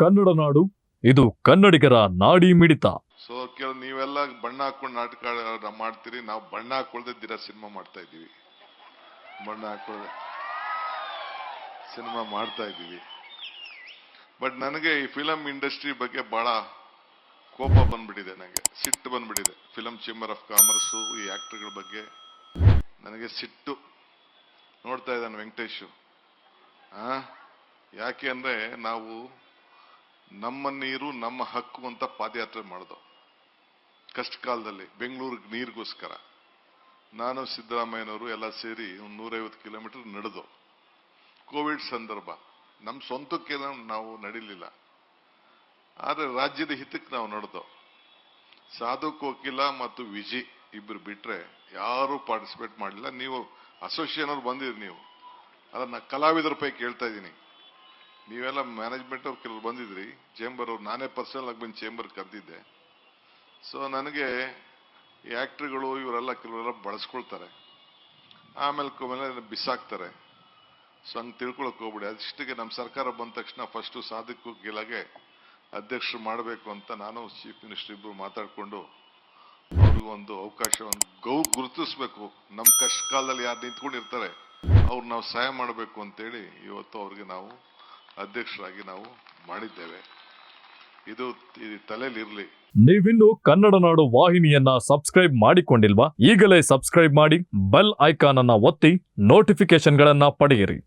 ಕನ್ನಡ ನಾಡು, ಇದು ಕನ್ನಡಿಗರ ನಾಡಿ ಮಿಡಿತ. ಸೊ ಕೆಲವು ನೀವೆಲ್ಲ ಬಣ್ಣ ಹಾಕೊಂಡು ನಾಟಕ ಮಾಡ್ತೀರಿ, ನಾವು ಬಣ್ಣ ಹಾಕೊಳ್ದೆ ದಿನ ಸಿನಿಮಾ ಮಾಡ್ತಾ ಇದ್ದೀವಿ. ಬಣ್ಣ ಹಾಕೊಳ್ಳದೆ ಸಿನಿಮಾ ಮಾಡ್ತಾ ಇದ್ದೀವಿ. ಬಟ್ ನನಗೆ ಈ ಫಿಲಂ ಇಂಡಸ್ಟ್ರಿ ಬಗ್ಗೆ ಬಹಳ ಕೋಪ ಬಂದ್ಬಿಟ್ಟಿದೆ ನನಗೆ ಸಿಟ್ಟು ಬಂದ್ಬಿಟ್ಟಿದೆ. ಫಿಲಮ್ ಚೇಂಬರ್ ಆಫ್ ಕಾಮರ್ಸು ಈ ಆಕ್ಟರ್ಗಳ ಬಗ್ಗೆ ನನಗೆ ಸಿಟ್ಟು ನೋಡ್ತಾ ಇದ್ದಾನೆ ವೆಂಕಟೇಶು. ಯಾಕೆ ಅಂದರೆ ನಾವು ನಮ್ಮ ನೀರು, ನಮ್ಮ ಹಕ್ಕು ಅಂತ ಪಾದಯಾತ್ರೆ ಮಾಡ್ದೋ. ಕಷ್ಟ ಕಾಲದಲ್ಲಿ ಬೆಂಗಳೂರಿಗೆ ನೀರಿಗೋಸ್ಕರ. ನಾನು ಸಿದ್ದರಾಮಯ್ಯನವರು ಎಲ್ಲ ಸೇರಿ ಒಂದು ನೂರೈವತ್ತು ಕಿಲೋಮೀಟರ್ ನಡೆದು. ಕೋವಿಡ್ ಸಂದರ್ಭ, ನಮ್ಮ ಸ್ವಂತಕ್ಕೆ ನಾವು ನಡಿಲಿಲ್ಲ. ಆದರೆ ರಾಜ್ಯದ ಹಿತಕ್ಕೆ ನಾವು ನಡೆದು. ಸಾಧು ಕೋಕಿಲ ಮತ್ತು ವಿಜಿ ಇಬ್ಬರು ಬಿಟ್ರೆ ಯಾರೂ ಪಾರ್ಟಿಸಿಪೇಟ್ ಮಾಡಲಿಲ್ಲ. ನೀವು ಅಸೋಸಿಯೇಷನ್ ಅವ್ರು ಬಂದಿರಿ ನೀವು. ಅದನ್ನ ಕಲಾವಿದರ ಪೈ ಕೇಳ್ತಾ ಇದ್ದೀನಿ. ನೀವೆಲ್ಲ ಮ್ಯಾನೇಜ್ಮೆಂಟ್ ಅವ್ರು ಕೆಲವರು ಬಂದಿದ್ರಿ ಚೇಂಬರ್ ಅವ್ರು, ನಾನೇ ಪರ್ಸನಲ್ ಆಗಿ ಬಂದು ಚೇಂಬರ್ ಕರೆದಿದ್ದೆ. ಸೊ ನನಗೆ ಈ ಆ್ಯಕ್ಟ್ರಿಗಳು ಇವರೆಲ್ಲ ಕೆಲವರೆಲ್ಲ ಬಳಸ್ಕೊಳ್ತಾರೆ. ಆಮೇಲೆ ಕೊಮೇಲೆ ಬಿಸಾಕ್ತಾರೆ. ಸೊ ಹಂಗೆ ತಿಳ್ಕೊಳಕ್ ಹೋಗ್ಬಿಡಿ. ಅದಿಷ್ಟಿಗೆ ನಮ್ಮ ಸರ್ಕಾರ ಬಂದ ತಕ್ಷಣ ಫಸ್ಟು ಸಾಧಕ ಗಿಲಾಗೆ ಅಧ್ಯಕ್ಷರು ಮಾಡಬೇಕು ಅಂತ ನಾನು ಚೀಫ್ ಮಿನಿಸ್ಟರ್ ಇಬ್ಬರು ಮಾತಾಡಿಕೊಂಡು ಅವಕಾಶ, ಒಂದು ಅವಕಾಶವನ್ನು ಗೌ ಗುರುತಿಸ್ಬೇಕು. ನಮ್ಮ ಕಷ್ಟ ಕಾಲದಲ್ಲಿ ಯಾರು ನಿಂತ್ಕೊಂಡಿರ್ತಾರೆ, ಅವ್ರು ನಾವು ಸಹಾಯ ಮಾಡಬೇಕು ಅಂತೇಳಿ ಇವತ್ತು ಅವ್ರಿಗೆ ನಾವು ಅಧ್ಯಕ್ಷರಾಗಿ ನಾವು ಮಾಡಿದ್ದೇವೆ. ಇದು ತಲೆಯಲ್ಲಿರಲಿ ನೀವಿನ್ನು ಕನ್ನಡ ನಾಡು ವಾಹಿನಿಯನ್ನ ಸಬ್ಸ್ಕ್ರೈಬ್ ಮಾಡಿಕೊಂಡಿಲ್ವಾ? ಈಗಲೇ ಸಬ್ಸ್ಕ್ರೈಬ್ ಮಾಡಿ, ಬೆಲ್ ಐಕಾನ್ ಅನ್ನ ಒತ್ತಿ ನೋಟಿಫಿಕೇಶನ್ಗಳನ್ನ ಪಡೆಯಿರಿ.